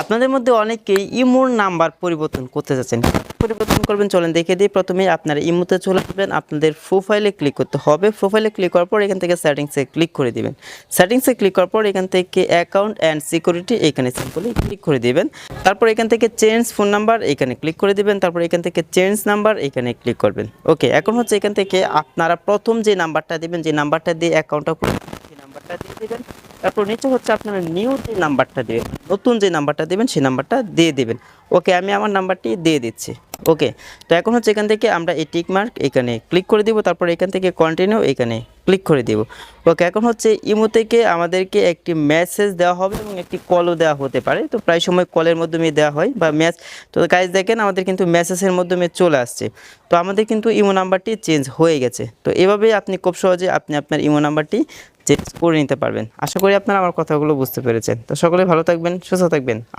আপনাদের মধ্যে অনেকেই ইমোর নাম্বার পরিবর্তন করতে যাচ্ছেন। পরিবর্তন করবেন, চলেন দেখে দিই। প্রথমে আপনারা ইমোতে চলে আসবেন। আপনাদের প্রোফাইলে ক্লিক করতে হবে। প্রোফাইলে ক্লিক করার পর এখান থেকে সেটিংসে ক্লিক করে দিবেন। সেটিংসে ক্লিক করার পর এখান থেকে অ্যাকাউন্ট অ্যান্ড সিকিউরিটি এখানে সিম্পলি ক্লিক করে দিবেন। তারপর এখান থেকে চেঞ্জ ফোন নাম্বার এখানে ক্লিক করে দিবেন। তারপর এখান থেকে চেঞ্জ নাম্বার এখানে ক্লিক করবেন। ওকে এখন হচ্ছে এখান থেকে আপনারা প্রথম যে নাম্বারটা দিবেন, যে নাম্বারটা দিয়ে অ্যাকাউন্টটা নাম্বারটা দিয়ে দিবেন। তারপর নিচে হচ্ছে আপনারা নিউ যে নাম্বারটা দেবেন, নতুন যে নাম্বারটা দেবেন, সেই নাম্বারটা দিয়ে দেবেন। ওকে আমি আমার নাম্বারটি দিয়ে দিচ্ছি। ওকে তো এখন হচ্ছে এখান থেকে আমরা এই টিক মার্ক এখানে ক্লিক করে দিব, তারপর এখান থেকে কন্টিনিউ এখানে ক্লিক করে দিব। ওকে এখন হচ্ছে ইমো থেকে আমাদেরকে একটি মেসেজ দেওয়া হবে এবং একটি কলও দেওয়া হতে পারে। তো প্রায় সময় কলের মাধ্যমে দেওয়া হয় বা ম্যাচ তো গাইজ দেখেন আমাদের কিন্তু মেসেজের মাধ্যমে চলে আসছে। তো আমাদের কিন্তু ইমো নাম্বারটি চেঞ্জ হয়ে গেছে। তো এভাবেই আপনি খুব সহজে আপনি আপনার ইমো নাম্বারটি চেঞ্জ করে নিতে পারবেন। আশা করি আপনারা আমার কথাগুলো বুঝতে পেরেছেন। তো সকলে ভালো থাকবেন, সুস্থ থাকবেন। আল্লাহ